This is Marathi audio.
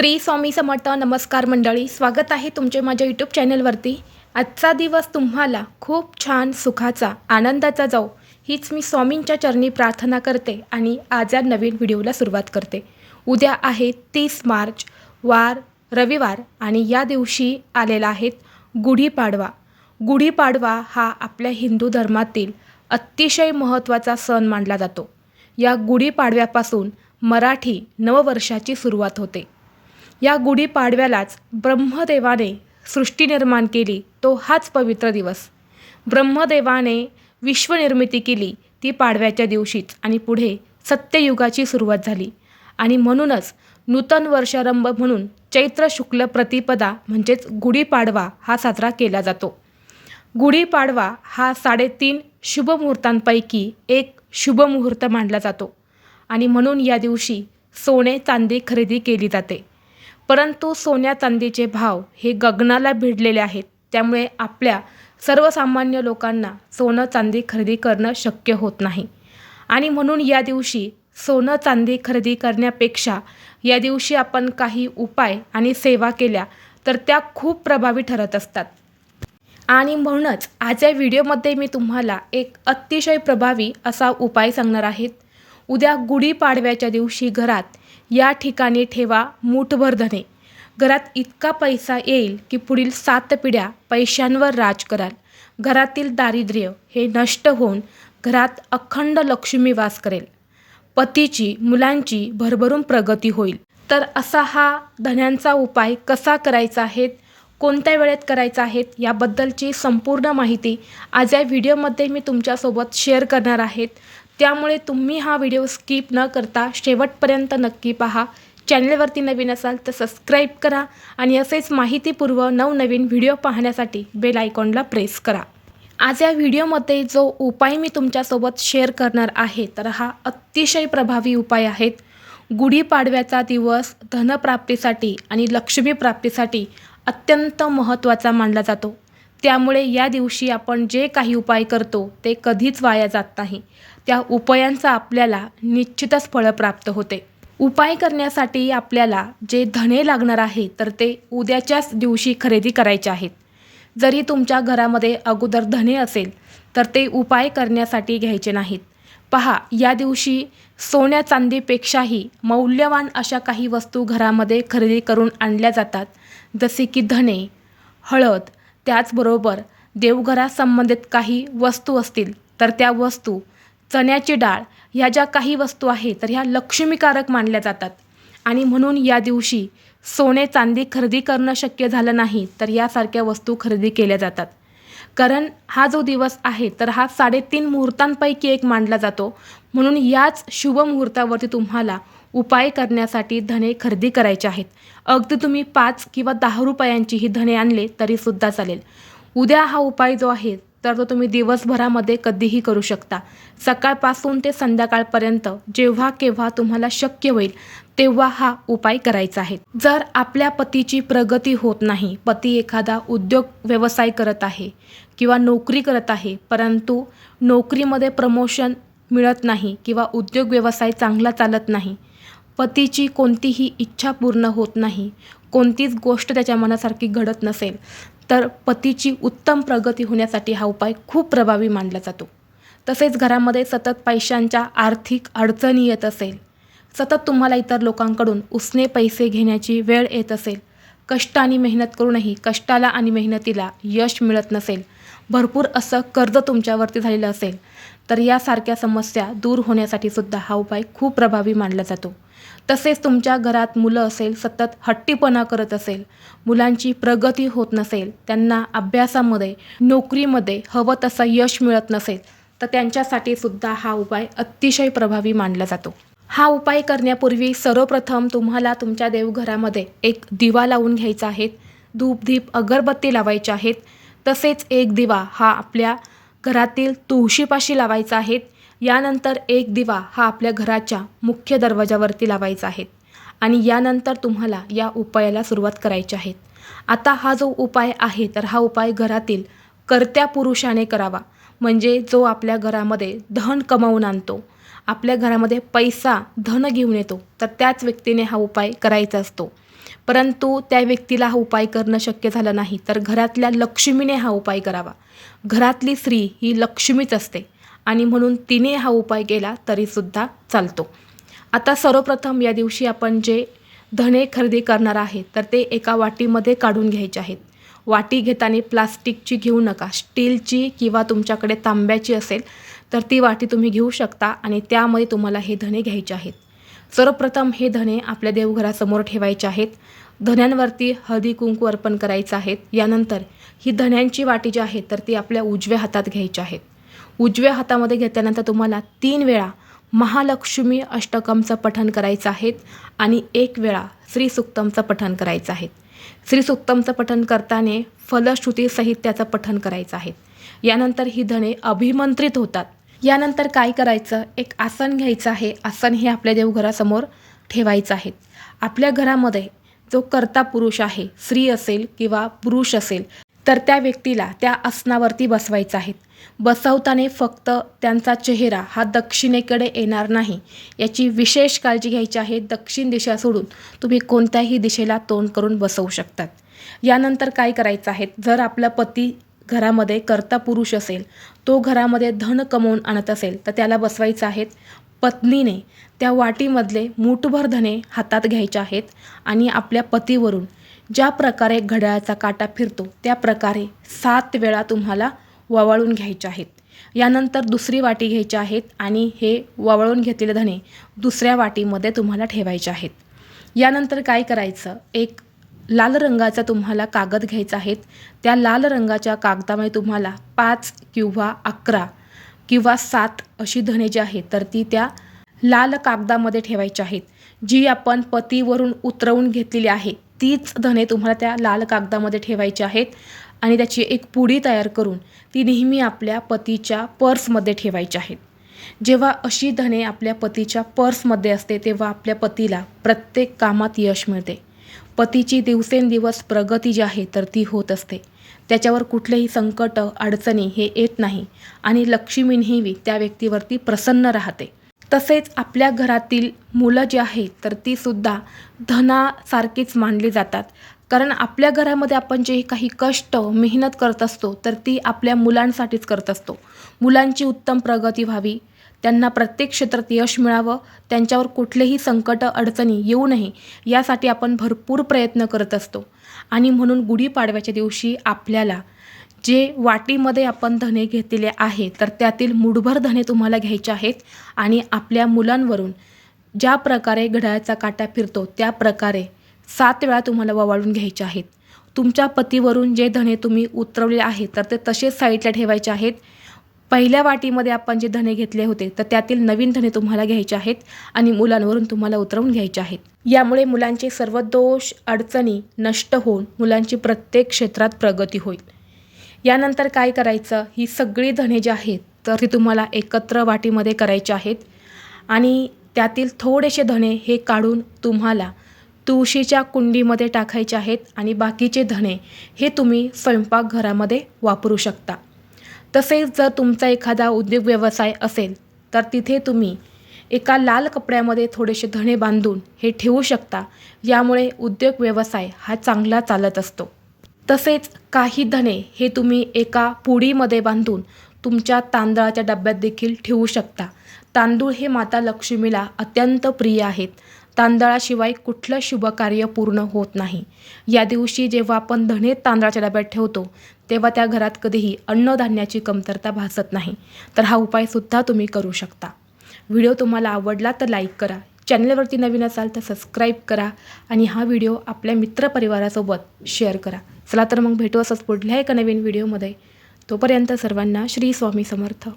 श्री स्वामी समर्थ नमस्कार मंडळी स्वागत आहे तुमचे माझ्या यूट्यूब चॅनलवरती. आजचा दिवस तुम्हाला खूप छान सुखाचा आनंदाचा जाऊ हीच मी स्वामींच्या चरणी प्रार्थना करते आणि आज या नवीन व्हिडिओला सुरुवात करते. उद्या आहे तीस मार्च वार रविवार आणि या दिवशी आलेला आहेत गुढीपाडवा. गुढीपाडवा हा आपल्या हिंदू धर्मातील अतिशय महत्त्वाचा सण मानला जातो. या गुढीपाडव्यापासून मराठी नववर्षाची सुरुवात होते. या गुढीपाडव्यालाच ब्रह्मदेवाने सृष्टी निर्माण केली. तो हाच पवित्र दिवस. ब्रह्मदेवाने विश्वनिर्मिती केली ती पाडव्याच्या दिवशीच आणि पुढे सत्ययुगाची सुरुवात झाली. आणि म्हणूनच नूतन वर्षारंभ म्हणून चैत्र शुक्ल प्रतिपदा म्हणजेच गुढीपाडवा हा साजरा केला जातो. गुढीपाडवा हा साडेतीन शुभमुहूर्तांपैकी एक शुभमुहूर्त मानला जातो. आणि म्हणून या दिवशी सोने चांदी खरेदी केली जाते. परंतु सोन्या चांदीचे भाव हे गगनाला भिडलेले आहेत. त्यामुळे आपल्या सर्वसामान्य लोकांना सोनं चांदी खरेदी करणं शक्य होत नाही. आणि म्हणून या दिवशी सोनं चांदी खरेदी करण्यापेक्षा या दिवशी आपण काही उपाय आणि सेवा केल्या तर त्या खूप प्रभावी ठरत असतात. आणि म्हणूनच आज या व्हिडिओमध्ये मी तुम्हाला एक अतिशय प्रभावी असा उपाय सांगणार आहेत उद्या गुढीपाडव्याच्या दिवशी घरात या ठिकाणी ठेवा मूठभर धने. घरात इतका पैसा येईल की पुढील सात पिढ्या पैशांवर राज कराल. घरातील दारिद्र्य हे नष्ट होऊन घरात अखंड लक्ष्मी वास करेल. पतीची मुलांची भरभरून प्रगती होईल. तर असा हा धन्यांचा उपाय कसा करायचा आहे कोणत्या वेळेत करायचा आहेत? याबद्दलची संपूर्ण माहिती आज या व्हिडिओमध्ये मी तुमच्यासोबत शेअर करणार आहेत. त्यामुळे तुम्ही हा व्हिडिओ स्किप न करता शेवटपर्यंत नक्की पहा. चॅनलवरती नवीन असाल तर सबस्क्राईब करा आणि असेच माहितीपूर्व नवनवीन व्हिडिओ पाहण्यासाठी बेल आयकॉनला प्रेस करा. आज या व्हिडिओमध्ये जो उपाय मी तुमच्यासोबत शेअर करणार आहे तर हा अतिशय प्रभावी उपाय आहेत. गुढीपाडव्याचा दिवस धनप्राप्तीसाठी आणि लक्ष्मी प्राप्तीसाठी अत्यंत महत्त्वाचा मानला जातो. त्यामुळे या दिवशी आपण जे काही उपाय करतो ते कधीच वाया जात नाही. त्या उपायांचा आपल्याला निश्चितच फळं प्राप्त होते. उपाय करण्यासाठी आपल्याला जे धने लागणार आहे तर ते उद्याच्याच दिवशी खरेदी करायचे आहेत. जरी तुमच्या घरामध्ये अगोदर धने असेल तर ते उपाय करण्यासाठी घ्यायचे नाहीत. पहा या दिवशी सोन्या चांदीपेक्षाही मौल्यवान अशा काही वस्तू घरामध्ये खरेदी करून आणल्या जातात जसे की धने हळद. त्याचबरोबर देवघरासंबंधित काही वस्तू असतील तर त्या वस्तू चण्याची डाळ ह्या ज्या काही वस्तू आहेत तर ह्या लक्ष्मीकारक मानल्या जातात. आणि म्हणून या दिवशी सोने चांदी खरेदी करणं शक्य झालं नाही तर यासारख्या वस्तू खरेदी केल्या जातात. कारण हा जो दिवस आहे तर हा साडेतीन मुहूर्तांपैकी एक मानला जातो. म्हणून याच शुभ मुहूर्तावरती तुम्हाला उपाय करण्यासाठी धने खरेदी करायचे आहेत. अगदी तुम्ही पाच किंवा दहा रुपयांची ही धने आणले तरीसुद्धा चालेल. उद्या हा उपाय जो आहे तर तो तुम्ही दिवसभरामध्ये कधीही करू शकता. सकाळपासून ते संध्याकाळपर्यंत जेव्हा केव्हा तुम्हाला शक्य होईल तेव्हा हा उपाय करायचा आहे. जर आपल्या पतीची प्रगती होत नाही पती एखादा उद्योग व्यवसाय करत आहे किंवा नोकरी करत आहे परंतु नोकरीमध्ये प्रमोशन मिळत नाही किंवा उद्योग व्यवसाय चांगला चालत नाही पतीची कोणतीही इच्छा पूर्ण होत नाही कोणतीच गोष्ट त्याच्या मनासारखी घडत नसेल तर पतीची उत्तम प्रगती होण्यासाठी हा उपाय खूप प्रभावी मानला जातो. तसेच घरामध्ये सतत पैशांच्या आर्थिक अडचणी येत असेल सतत तुम्हाला इतर लोकांकडून उसने पैसे घेण्याची वेळ येत असेल कष्ट आणि मेहनत करूनही कष्टाला आणि मेहनतीला यश मिळत नसेल भरपूर असं कर्ज तुमच्यावरती झालेलं असेल तर यासारख्या समस्या दूर होण्यासाठी सुद्धा हा उपाय खूप प्रभावी मानला जातो. तसेच तुमच्या घरात मुलं असेल सतत हट्टीपणा करत असेल मुलांची प्रगती होत नसेल त्यांना अभ्यासामध्ये नोकरीमध्ये हवं तसं यश मिळत नसेल तर त्यांच्यासाठी सुद्धा हा उपाय अतिशय प्रभावी मानला जातो. हा उपाय करण्यापूर्वी सर्वप्रथम तुम्हाला तुमच्या देवघरामध्ये एक दिवा लावून घ्यायचा आहे. धूपधीप अगरबत्ती लावायच्या आहेत. तसेच एक दिवा हा आपल्या घरातील तुळशीपाशी लावायचा आहे. यानंतर एक दिवा हा आपल्या घराच्या मुख्य दरवाजावरती लावायचा आहे. आणि यानंतर तुम्हाला या उपायाला सुरुवात करायची आहे. आता हा जो उपाय आहे तर हा उपाय घरातील कर्त्या पुरुषाने करावा. म्हणजे जो आपल्या घरामध्ये धन कमावून आणतो. आपल्या घरामध्ये पैसा धन घेऊन येतो. तर त्याच व्यक्तीने हा उपाय करायचा असतो. परंतु त्या व्यक्तीला हा उपाय करणं शक्य झालं नाही. तर घरातल्या लक्ष्मीने हा उपाय करावा. घरातली स्त्री ही लक्ष्मीच असते आणि म्हणून तिने हा उपाय केला तरीसुद्धा चालतो. आता सर्वप्रथम या दिवशी आपण जे धणे खरेदी करणार आहे तर ते एका वाटीमध्ये काढून घ्यायचे आहेत. वाटी घेताना प्लास्टिकची घेऊ नका. स्टीलची किंवा तुमच्याकडे तांब्याची असेल तर ती वाटी तुम्ही घेऊ शकता आणि त्यामध्ये तुम्हाला हे धणे घ्यायचे आहेत. सर्वप्रथम हे धणे आपल्या देवघरासमोर ठेवायचे आहेत. धण्यांवरती हळदी कुंकू अर्पण करायचं आहेत. यानंतर ही धण्यांची वाटी जी आहे तर ती आपल्या उजव्या हातात घ्यायची आहेत. उजव्या हातामध्ये घेतल्यानंतर तुम्हाला तीन वेळा महालक्ष्मी अष्टकमचं पठण करायचं आहेत आणि एक वेळा श्रीसुक्तमचं पठण करायचं आहे. श्रीसुक्तमचं पठण करताना फलश्रुती साहित्याचं पठण करायचं आहे. यानंतर ही धणे अभिमंत्रित होतात. यानंतर काय करायचं? एक आसन घ्यायचं आहे. आसन हे आपल्या देवघरासमोर ठेवायचं आहे. आपल्या घरामध्ये जो कर्ता पुरुष आहे स्त्री असेल किंवा पुरुष असेल तर त्या व्यक्तीला त्या आसनावरती बसवायचं आहे. बसवताना फक्त त्यांचा चेहरा हा दक्षिणेकडे येणार नाही. याची विशेष काळजी घ्यायची आहे दक्षिण दिशा सोडून. तुम्ही कोणत्याही दिशेला तोंड करून बसवू शकतात. यानंतर काय करायचं आहे? जर आपला पती घरामध्ये कर्ता पुरुष असेल तो घरामध्ये धन कमवून आणत असेल तर त्याला बसवायचं आहेत. पत्नीने त्या वाटीमधले मूठभर धने हातात घ्यायचे आहेत आणि आपल्या पतीवरून ज्या प्रकारे घड्याळाचा काटा फिरतो त्या प्रकारे सात वेळा तुम्हाला ववाळून घ्यायचे आहेत. यानंतर दुसरी वाटी घ्यायची आहेत आणि हे ववाळून घेतलेले धणे दुसऱ्या वाटीमध्ये तुम्हाला ठेवायचे आहेत. यानंतर काय करायचं? एक लाल रंगाचा तुम्हाला कागद घ्यायचा आहेत त्या लाल रंगाच्या कागदामध्ये तुम्हाला पाच किंवा अकरा किंवा सात अशी धने जी आहेत तर ती त्या लाल कागदामध्ये ठेवायची आहेत. जी आपण पतीवरून उतरवून घेतलेली आहे तीच धने तुम्हाला त्या लाल कागदामध्ये ठेवायची आहेत आणि त्याची एक पुडी तयार करून ती नेहमी आपल्या पतीच्या पर्समध्ये ठेवायची आहेत जेव्हा अशी धने आपल्या पतीच्या पर्समध्ये असते तेव्हा आपल्या पतीला प्रत्येक कामात यश मिळते. पतीची दिवसेंदिवस प्रगती जी आहे तर ती होत असते. त्याच्यावर कुठलेही संकट अडचणी हे येत नाही आणि लक्ष्मी नेहमी त्या व्यक्तीवरती प्रसन्न राहते. तसेच आपल्या घरातील मुलं जी आहेत तर तीसुद्धा धनासारखीच मानली जातात. कारण आपल्या घरामध्ये आपण जे काही कष्ट मेहनत करत असतो तर ती आपल्या मुलांसाठीच करत असतो. मुलांची उत्तम प्रगती व्हावी. त्यांना प्रत्येक क्षेत्रात यश मिळावं. त्यांच्यावर कुठलेही संकट अडचणी येऊ नये यासाठी आपण भरपूर प्रयत्न करत असतो. आणि म्हणून गुढीपाडव्याच्या दिवशी आपल्याला जे वाटीमध्ये आपण धने घेतलेले आहे तर त्यातील मुठभर धने तुम्हाला घ्यायचे आहेत आणि आपल्या मुलांवरून ज्या प्रकारे घड्याळाचा काटा फिरतो त्या प्रकारे सात वेळा तुम्हाला ववाळून घ्यायचे आहेत. तुमच्या पतीवरून जे धने तुम्ही उतरवले आहेत तर ते तसेच साईडला ठेवायचे आहेत. पहिल्या वाटीमध्ये आपण जे धने घेतले होते तर त्यातील नवीन धने तुम्हाला घ्यायचे आहेत आणि मुलांवरून तुम्हाला उतरवून घ्यायचे आहेत. यामुळे मुलांचे सर्व दोष अडचणी नष्ट होऊन मुलांची प्रत्येक क्षेत्रात प्रगती होईल. यानंतर काय करायचं? ही सगळी धने जी आहेत तर ती तुम्हाला एकत्र वाटीमध्ये करायची आहेत आणि त्यातील थोडेसे धणे हे काढून तुम्हाला तुळशीच्या कुंडीमध्ये टाकायचे आहेत आणि बाकीचे धणे हे तुम्ही स्वयंपाकघरामध्ये वापरू शकता. तसेच जर तुमचा एखादा उद्योग व्यवसाय असेल तर तिथे तुम्ही एका लाल कपड्यामध्ये थोडेसे धणे बांधून हे ठेवू शकता. यामुळे उद्योग व्यवसाय हा चांगला चालत असतो. तसेच काही धणे हे तुम्ही एका पुडीमध्ये बांधून तुमच्या तांदळाच्या डब्यात देखील ठेवू शकता. तांदूळ हे माता लक्ष्मीला अत्यंत प्रिय आहेत. तांदळाशिवाय कुठलं शुभकार्य पूर्ण होत नाही. या दिवशी जेव्हा आपण धणे तांदळाच्या डब्यात ठेवतो तेव्हा त्या घरात कधीही अन्नधान्याची कमतरता भासत नाही. तर हा उपायसुद्धा तुम्ही करू शकता. व्हिडिओ तुम्हाला आवडला तर लाईक करा. चॅनलवरती नवीन असाल तर सबस्क्राईब करा आणि हा व्हिडिओ आपल्या मित्रपरिवारासोबत शेअर करा. चला तर मग भेटू असंच पुढल्या एका नवीन व्हिडिओमध्ये. तोपर्यंत सर्वांना श्री स्वामी समर्थ.